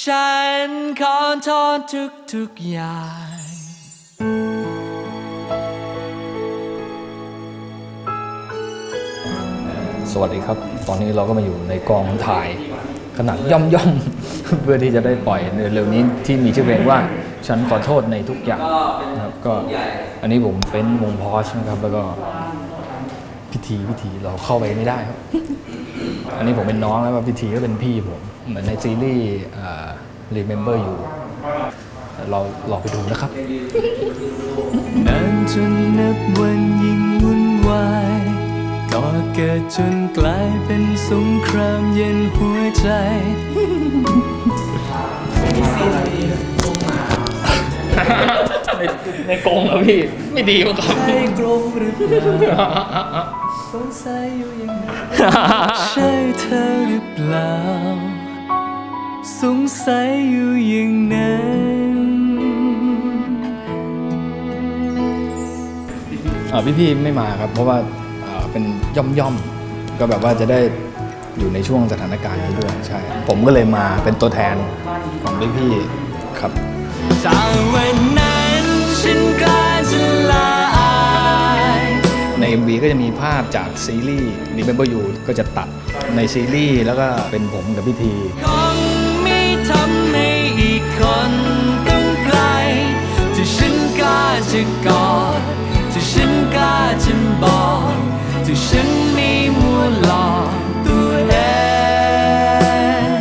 ฉันขอโทษทุกทุกอย่าง สวัสดีครับ ตอนนี้เราก็มาอยู่ในกองถ่ายขนาดย่อมย่อมเพื่อที่จะได้ปล่อยในเร็วนี้ที่มีชื่อเพลงว่าฉันขอโทษในทุกอย่างนะครับก็อันนี้ผมเป็นวงพอชนะครับแล้วก็ พิธีพิธีเราเข้าไปไม่ได้ครับ อันนี้ผมเป็นน้องแล้วก็พิธีก็เป็นพี่ผม เหมือนในซีรีส์อ่า Remember You เราลองไปดูนะครับนานจนนับวันยิ่งวุ่นวายก็เกิดจนกลายเป็นสงครามเย็นหัวใจใน ในกรงอะพี่ ไม่ดีมั้งครับใช่กรงหรือเปล่าสงสัยอยู่อย่างนั้นใช่เธอหรือเปล่า สงสัยอยู่อย่างนั้น อ่าพี่พี่ๆไม่มาครับ เพราะว่าอ่าเป็นย่อมย่อมๆก็แบบว่าจะได้อยู่ในช่วงสถานการณ์นี้ด้วยใช่ ผมก็เลยมาเป็นตัวแทนของพี่พี่ๆครับ จากวันนั้น ก็จะมีภาพจากซีรีส์ Remember You ก็จะตัดในซีรีส์แล้วก็เป็นผมกับพี่ทีคงไม่ทำให้อีกคนต้องไกลที่ฉันกล้าจะกอดที่ฉันกล้าจะบอกที่ฉันไม่มัวหลอกตัวเอง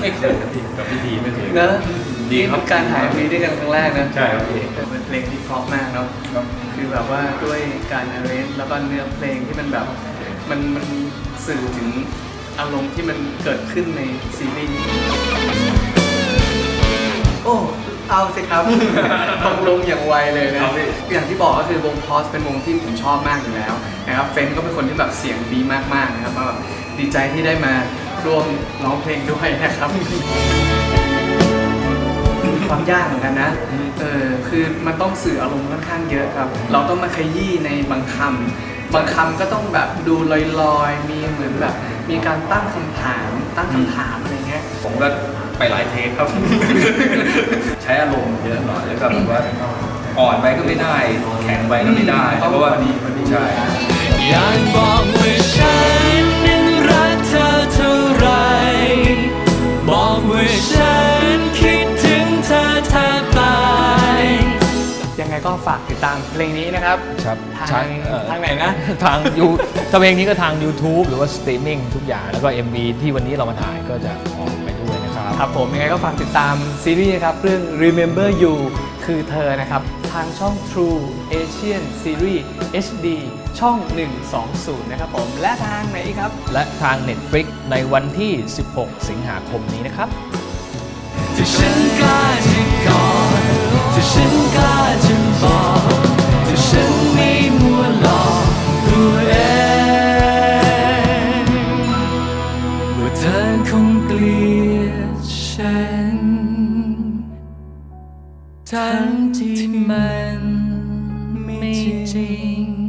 ไม่เคยกับพี่กับพี่ทีไม่เคยเนอะดีครับนี่เป็นการถ่ายมีด้วยกันครั้งแรกนะ ใช่ครับพี่เป็นเพลงที่เพราะมากเนาะ คือแบบว่าด้วยการ arrange แล้วก็เนื้อเพลงที่มันแบบมันมันสื่อถึงอารมณ์ที่มันเกิดขึ้นในซีรีส์โอ้ เอาสิครับ ตกลงอย่างไวเลยนะอย่างที่บอกก็คือวงพอสเป็นวงที่ผมชอบมากอยู่แล้วนะครับเฟรนก็เป็นคนที่แบบเสียงดีมากๆนะครับมาแบบดีใจที่ได้มาร่วมร้องเพลงด้วยนะครับ ความยากเหมือนกันนะ เออ คือมันต้องสื่ออารมณ์ค่อนข้างเยอะครับ เราต้องมาขยี้ในบางคำบางคำก็ต้องแบบดูลอยๆ มีเหมือนแบบ มีการตั้งคำถามตั้งคำถามอะไรเงี้ย ผมก็ไปหลายเทคครับ ใช้อารมณ์เยอะหน่อยแล้วก็แบบว่าอ่อนไปก็ไม่ได้ แข็งไปก็ไม่ได้เพราะว่าใช่ อยากบอกว่า ฝากติดตามเพลงนี้นะครับครับทางใช่เอ่อทางไหนนะ ทางยูถ้าเพลงนี้ก็ทาง YouTube หรือว่าสตรีมมิ่งทุกอย่าง แล้วก็ MV ที่วันนี้เรามาถ่ายก็จะออกไปด้วยนะครับ ครับผมยังไงก็ฝากติดตามซีรีส์นะครับ เรื่อง Remember You คือเธอนะครับ ทางช่อง True Asian Series HD ช่อง 120 นะครับผม และทางไหนอีกครับ และทาง Netflix ในวันที่ 16 สิงหาคมนี้นะครับ ที่ฉันกล้าจะกอดที่ฉันกล้าจะ คงเกลียดฉัน ทั้งที่มันไม่จริง